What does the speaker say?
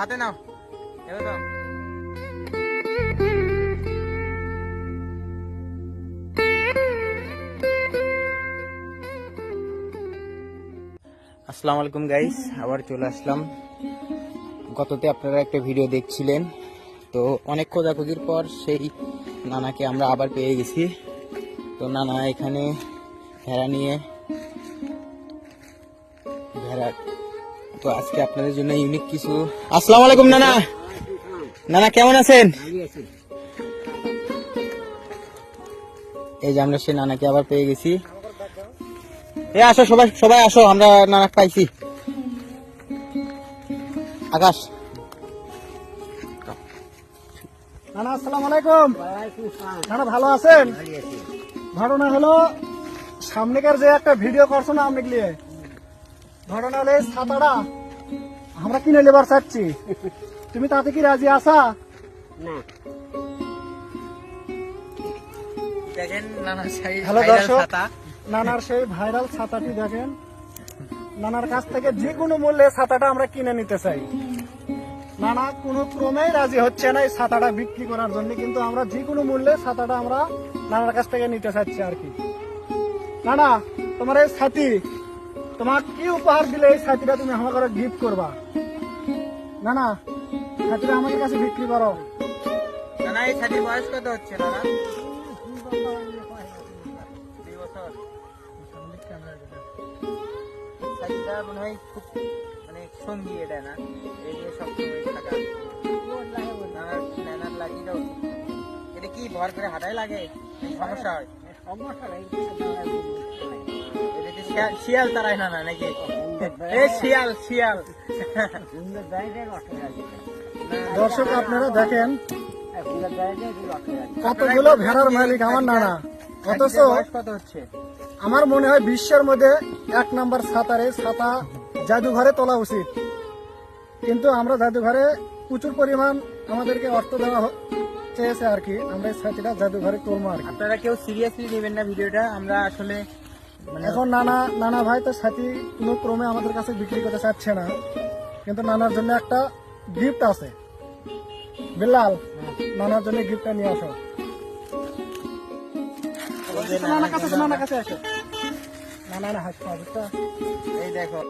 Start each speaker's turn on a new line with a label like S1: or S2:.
S1: হাতে নাও আসসালামু আলাইকুম গাইস আবার চলে আসলাম। গততে আপনারা একটা ভিডিও দেখছিলেন। তো অনেক খোঁজাখুঁজির পর সেই নানাকে আমরা আবার পেয়ে গেছি। তো নানা এখানে ভেড়া নিয়ে ভেড়া তো আজকে আপনাদের জন্য ইউনিক কিছু। আসসালামু আলাইকুম নানা। নানা কেমন আছেন? এই যে আমরা সেই নানাকে আবার পেয়ে গেছি। এ আসো সবাই সবাই আসো আমরা নানা পাইছি। আকাশ।
S2: নানা আসসালামু আলাইকুম। নানা ভালো আছেন? ঘটনা হলো সামনেকার যে একটা ভিডিও করছ না আপনি লিয়ে ঘটনা হলো এই আমরা কিনে নেবার চাচ্ছি তুমি তাতে কি রাজি হ্যালো দর্শক নানার সেই ভাইরাল ছাতাটি দেখেন। নানার কাছ থেকে যে কোনো মূল্যে ছাতাটা আমরা কিনে নিতে চাই। নানা কোনো ক্রমেই রাজি হচ্ছে না এই ছাতাটা বিক্রি করার জন্য কিন্তু আমরা যে কোনো মূল্যে ছাতাটা আমরা নানার কাছ থেকে নিতে চাচ্ছি আর কি। নানা তোমার এই ছাতি তোমার কি উপহার দিলে এই ছাতিটা তুমি আমার ঘরে গিফট করবা? না না ছাতিটা আমাদের কাছে বিক্রি করো।
S1: নানা এই ছাতির বয়স কত হচ্ছে নানা দুই বছর। ছাতিটা মনে হয় খুব মানে সঙ্গী এটা না? এই যে সবসময় থাকা। নানার নানার লাগিটাও এটা কি ভর করে হাঁটাই লাগে? সমস্যা হয়। কি শিয়াল- শিয়াল তারাই নানা নাকি? এই শিয়াল শিয়াল।
S2: দর্শক আপনারা দেখেন কতগুলো ভেড়ার মালিক আমার নানা। অথচ
S1: কত হচ্ছে?
S2: আমার মনে হয় বিশ্বের মধ্যে এক নাম্বার ছাতারে ছাতা জাদুঘরে তোলা উচিত। কিন্তু আমরা জাদুঘরে প্রচুর পরিমাণ আমাদেরকে অর্থ দেওয়া চেয়েছে আর কি। আমরা এই ছাতিটা জাদুঘরে তুলবো আর কি।
S1: আপনারা কেউ সিরিয়াসলি নেবেন না ভিডিওটা। আমরা আসলে
S2: এখন নানা নানা ভাই তো সাথী কোনো ক্রমে আমাদের কাছে বিক্রি করতে চাচ্ছে না। কিন্তু নানার জন্য একটা গিফট আছে। বিল্লাল নানার জন্য গিফটটা নিয়ে আসো। নানা কাছে নানা কাছে আসো। না না হাসপাতাল
S1: এই দেখো।